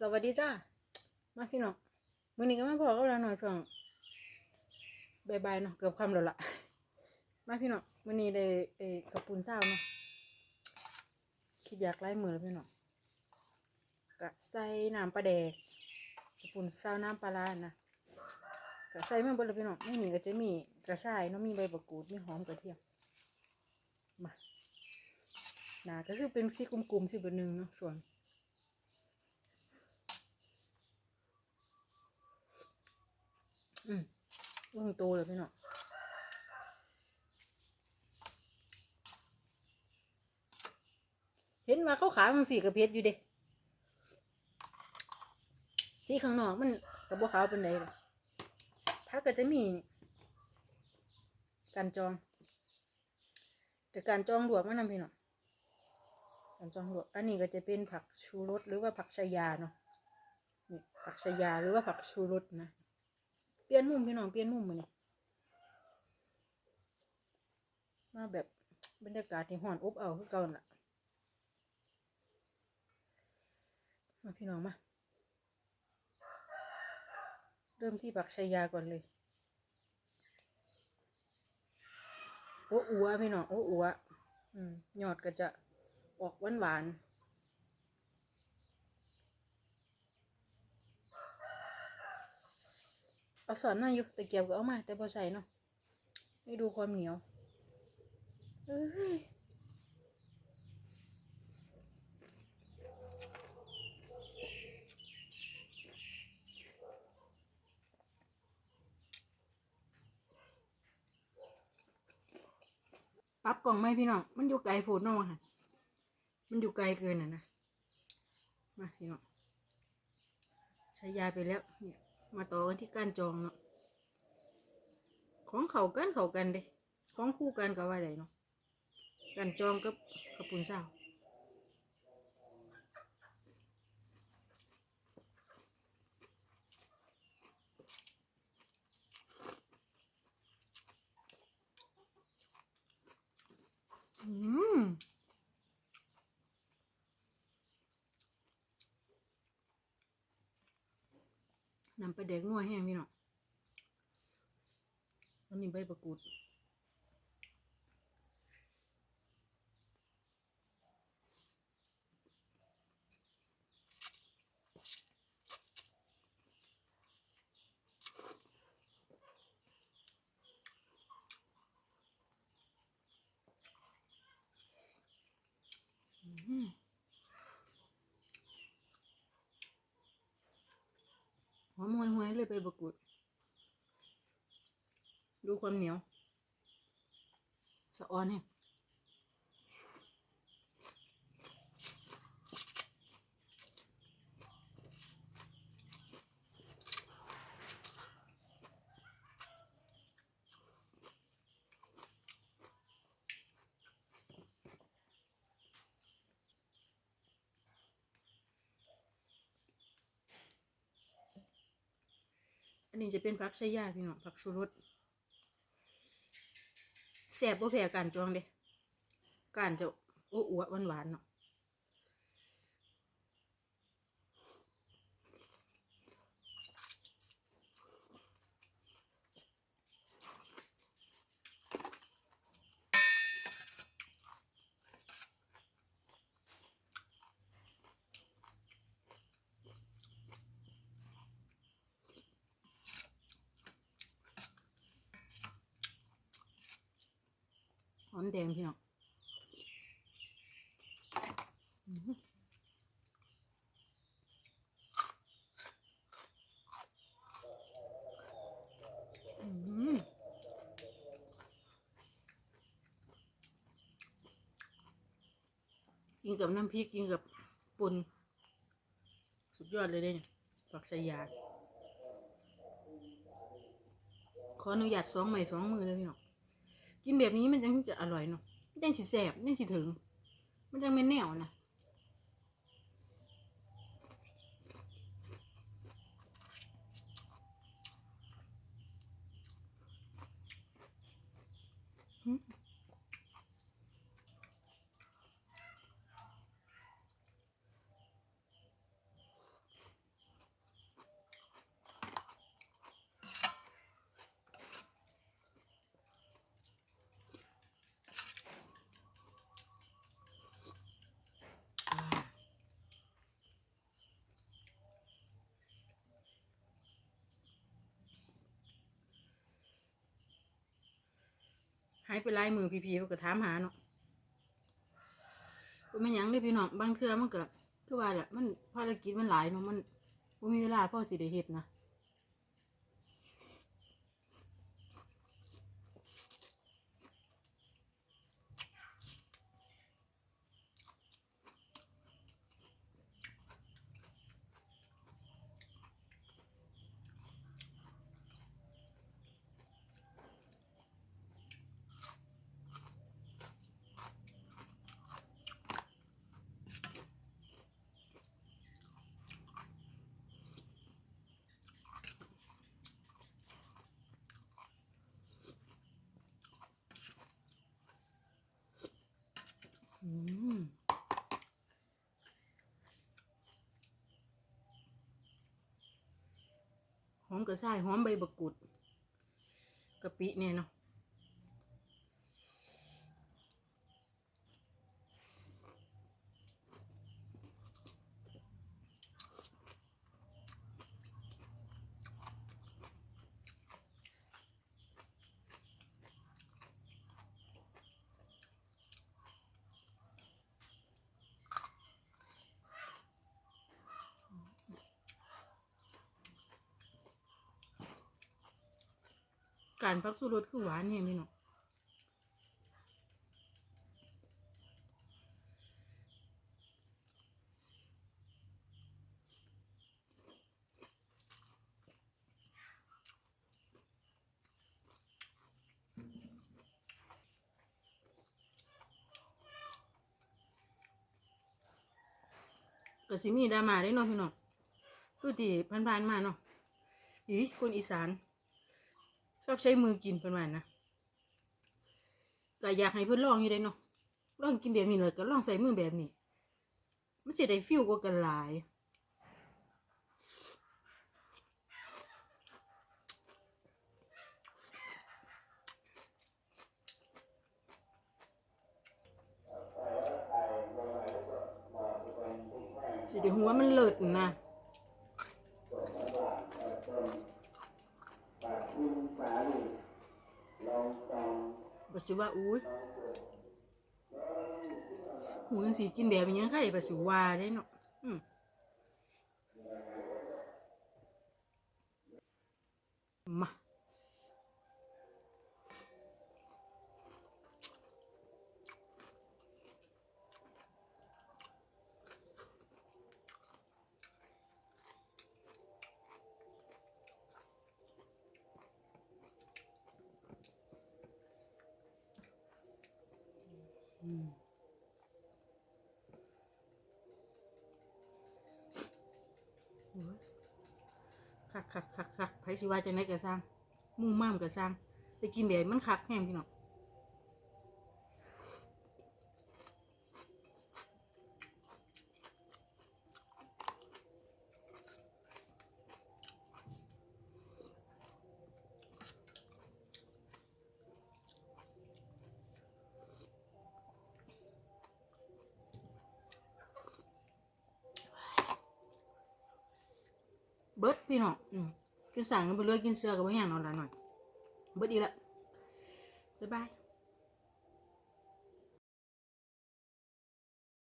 สวัสดีจ้ามาพี่น้องมื้อนี้ก็มาพอกับเราหน่อยช่วงบายๆเนาะเกือบคำแล้วล่ะ มาพี่น้องมื้อนี้ได้เอ้ขับปูนเศร้าเนาะคิดอยากไล่มือแล้วพี่น้องกะใส่น้ำปลาแดกขับปูนเศร้าน้ำปลาร้านะกะใส่มาเบิดแล้วพี่น้องไม่มีก็จะมีกระชายเนาะมีใบมะกูดมีหอมกระเทียมมานาก็คือเป็นสีกลมๆสีเบอร์หนึ่งเนาะส่วน อืมเบิ่งโตเลยพี่น้องเห็นว่าเขาขายมันสีกระเพชรอยู่เด้สีข้างนอกมันกับบัวขาวเป็นไดล่ะพักก็จะมีการจอง แต่การจองหลวกมันนำพี่น้องการจองหลวกอันนี้ก็จะเป็นผักชูรสหรือว่าผักชายาเนาะนี่ผักชายาหรือว่าผักชูรสนะ เปลี่ยนมุมพี่น้องเปลี่ยนมุมมาเนี่ยมาแบบบรรยากาศที่ห่อนอบเอาคือเก่านั่นล่ะมาพี่น้องมา เริ่มที่ผักชายาก่อนเลย โอ้อัวพี่น้องโอ้อัวอืมยอดก็จะออกหวานหวาน เอาสอนมาอยู่แต่เกียบก็เอามา แต่พอใส่เนาะให้ดูความเหนียวเอ้ยปรับกล่องไหมพี่น้อง มันอยู่ไกลโพดน้องค่ะ มันอยู่ไกลเกินอะนะ มาพี่น้อง ใช้ยาไปแล้วเนี่ย มาต่อกันที่การจองเนาะของเขากันเขากันเด้ของคู่กันกับว่าไรเนาะกานจองกับกับปุนสาวม นำไปเด็กนัวแห้งพี่น้องแล้วมีใบประกูดอืมหอ ไปบประกุด ดูความเหนียว สะออนเนี่ย อันนี้จะเป็นผักชายาพี่น้องผักชูรสแสบบ่แพ้การจองเด้การจะโอ้อวหวานหวานๆเนาะ อมแดงพี่น้องอื้อหืออื้อหือกินกับน้ำพริกกินกับปุนสุดยอดเลยเด้เนี่ยผักชายาขออนุญาตสองใหม่สองมือเลยพี่น้อง กินแบบนี้มันยังจะอร่อยเนาะมันยังสิแสบจังสิถึง มันยังเป็นแนวนะหืม หายไปหลายมือพี่ๆเพิ่นก็ถามหาเนาะป็นมันหยังเด้อพี่น้องบางเทื่อมันก็คือว่าแหละมันภารกิจมันหลายเนาะมันบ่มีเวลาพอสิได้เฮ็ดนะ อืมห อมกระชายหอมใบบักกุดกะปิเนี่ยเนาะ การพักสู้รสคือหวานเนี่ยพี่น้องก็สิมีดราม่าได้เนาะพี่น้องคือที่ผ่านๆมาเนาะอีคนอีสาน ชอบใช้มือกินเป็นวันนะก็อยากให้เพื่อนลองอยู่ได้เนาะลองกินแบบนี้เลยก็ลองใส่มือแบบนี้มันเสียได้ฟิลกว่ากันหลายสิเดี๋ยวหัวมันเลิศนะ ปัสสิว่าอุ้ยหูยังสีกินแบบนี้ยังไงปัสสิว่าได้เนาะอืมมา คักคักคักคักไผสิว่าจะไหนก็สร้างมุ่งมั่มก็สร้างไปกินแบบมันคักแห้งพี่น้อง บิดพี่น้องอืมกินสั่งกันไปเลยกินเสือกับว่าอย่างนอนละหน่อยเบิดอีกละบ๊ายบาย